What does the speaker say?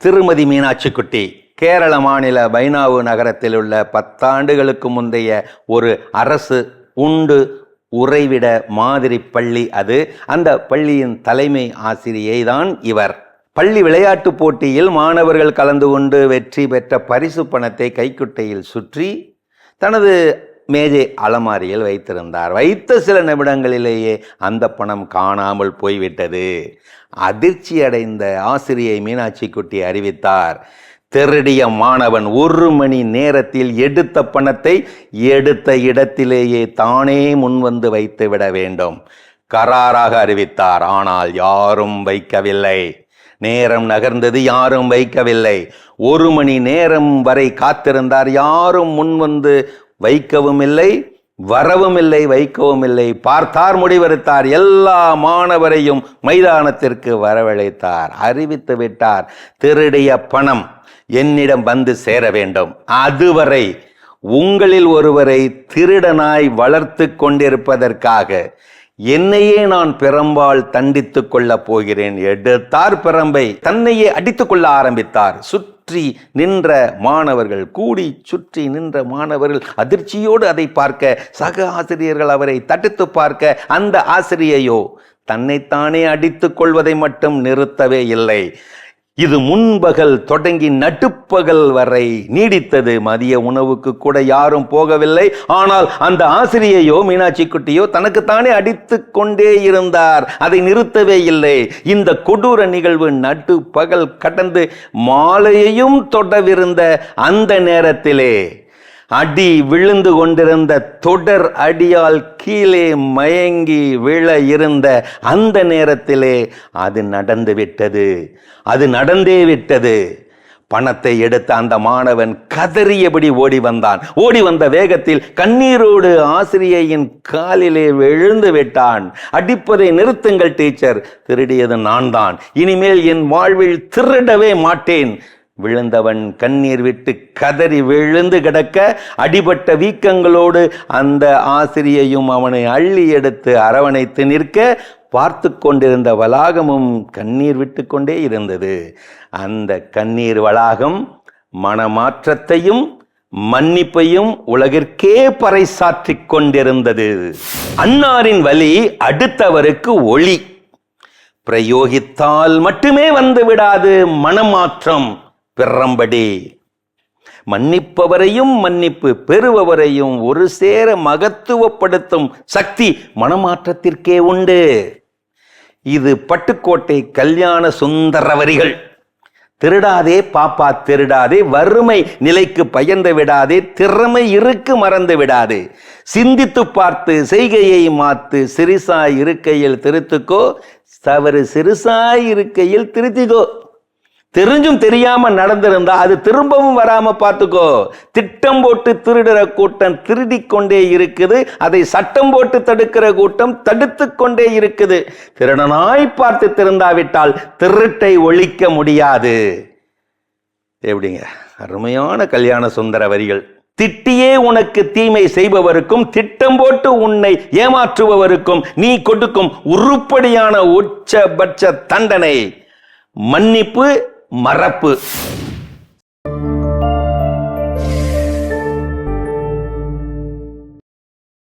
திருமதி மீனாட்சி குட்டி கேரள மாநில பைனாவு நகரத்தில் உள்ள பத்தாண்டுகளுக்கு முந்தைய ஒரு அரசு உண்டு உறைவிட மாதிரி பள்ளி அது. அந்த பள்ளியின் தலைமை ஆசிரியை தான் இவர். பள்ளி விளையாட்டுப் போட்டியில் மாணவர்கள் கலந்து கொண்டு வெற்றி பெற்ற பரிசு பணத்தை கைக்குட்டையில் சுற்றி தனது மேஜை அலமாரியில் வைத்திருந்தார். வைத்த சில நிமிடங்களிலேயே அந்த பணம் காணாமல் போய்விட்டது. அதிர்ச்சி அடைந்த ஆசிரியை மீனாட்சி குட்டி அறிவித்தார். திருடிய மாணவன் ஒரு மணி நேரத்தில் எடுத்த பணத்தை எடுத்த இடத்திலேயே தானே முன்வந்து வைத்து விட வேண்டும். கராராக அறிவித்தார். ஆனால் யாரும் வைக்கவில்லை. நேரம் நகர்ந்தது யாரும் வைக்கவில்லை. ஒரு மணி நேரம் வரை காத்திருந்தார். யாரும் முன்வந்து வைக்கவும் இல்லை வரவும் இல்லை வைக்கவும் இல்லை பார்த்தார் முடிவெடுத்தார். எல்லா மாணவரையும் மைதானத்திற்கு வரவழைத்தார். அறிவித்து விட்டார். திருடிய பணம் என்னிடம் வந்து சேர வேண்டும். அதுவரை உங்களில் ஒருவரை திருடனாய் வளர்த்து கொண்டிருப்பதற்காக என்னையே நான் பெரம்பால் தண்டித்துக் கொள்ளப் போகிறேன். எடுத்தார் பெரம்பை தன்னையே அடித்துக் கொள்ள ஆரம்பித்தார். சுற்றி நின்ற மாணவர்கள் கூடி சுற்றி நின்ற மாணவர்கள் அதிர்ச்சியோடு அதை பார்க்க சக ஆசிரியர்கள் அவரை தடுத்து பார்க்க அந்த ஆசிரியையோ தன்னைத்தானே அடித்துக் கொள்வதை மட்டும் நிறுத்தவே இல்லை. இது முன்பகல் தொடங்கி நட்டுப்பகல் வரை நீடித்தது. மதிய உணவுக்கு கூட யாரும் போகவில்லை. ஆனால் அந்த ஆசிரியையோ மீனாட்சி குட்டியோ தனக்குத்தானே அடித்து கொண்டே இருந்தார். அதை நிறுத்தவே இல்லை. இந்த கொடூர நிகழ்வு நட்டு பகல் கடந்து மாலையையும் தொடவிருந்த அந்த நேரத்திலே அடி விழுந்து கொண்டிருந்த தொடர் அடியால் கீழே மயங்கி விழ இருந்த அந்த நேரத்திலே அது நடந்து விட்டது. அது நடந்தே விட்டது. பணத்தை எடுத்த அந்த மாணவன் கதறியபடி ஓடி வந்தான். ஓடி வந்த வேகத்தில் கண்ணீரோடு ஆசிரியையின் காலிலே விழுந்து விட்டான். அடிப்பதை நிறுத்துங்கள் டீச்சர். திருடியது நான் தான் இனிமேல் என் வாழ்வில் திருடவே மாட்டேன். விழுந்தவன் கண்ணீர் விட்டு கதறி விழுந்து கிடக்க அடிபட்ட வீக்கங்களோடு அந்த ஆசிரியையும் அவனை அள்ளி எடுத்து அரவணைத்து நிற்க பார்த்து கொண்டிருந்த வளாகமும் கண்ணீர் விட்டு கொண்டே இருந்தது. அந்த கண்ணீர் வளாகம் மனமாற்றத்தையும் மன்னிப்பையும் உலகிற்கே பறைசாற்றி கொண்டிருந்தது. அன்னாரின் வழி அடுத்தவருக்கு ஒளி. பிரயோகித்தால் மட்டுமே வந்து விடாது மனமாற்றம். பிறம்படி. மன்னிப்பவரையும் மன்னிப்பு பெறுபவரையும் ஒரு சேர மகத்துவப்படுத்தும் சக்தி மனமாற்றத்திற்கே உண்டு. இது பட்டுக்கோட்டை கல்யாண சுந்தர வரிகள் திருடாதே பாப்பா திருடாதே வறுமை நிலைக்கு பயந்து விடாதே திறமை இருக்கு மறந்து விடாதே. சிந்தித்து பார்த்து செய்கையை மாத்து சிறுசாய் இருக்கையில் திருத்துக்கோ தவறு சிறுசாய் இருக்கையில் திருத்திக்கோ. தெரிஞ்சும் தெரியாம நடந்திருந்தா அது திரும்பவும் வராம பார்த்துக்கோ. திட்டம் போட்டு திருடுற கூட்டம் திருடி கொண்டே இருக்குது. அதை சட்டம் போட்டு தடுக்கிற கூட்டம் தடுத்து கொண்டே இருக்குது. திருடனாய் பார்த்து திருந்தாவிட்டால் திருட்டை ஒழிக்க முடியாது. எப்படிங்க? அருமையான கல்யாண சுந்தர வரிகள். திட்டியே உனக்கு தீமை செய்பவருக்கும் திட்டம் போட்டு உன்னை ஏமாற்றுபவருக்கும் நீ கொடுக்கும் உருப்படியான உச்சபட்ச தண்டனை. மன்னிப்பு மறப்பு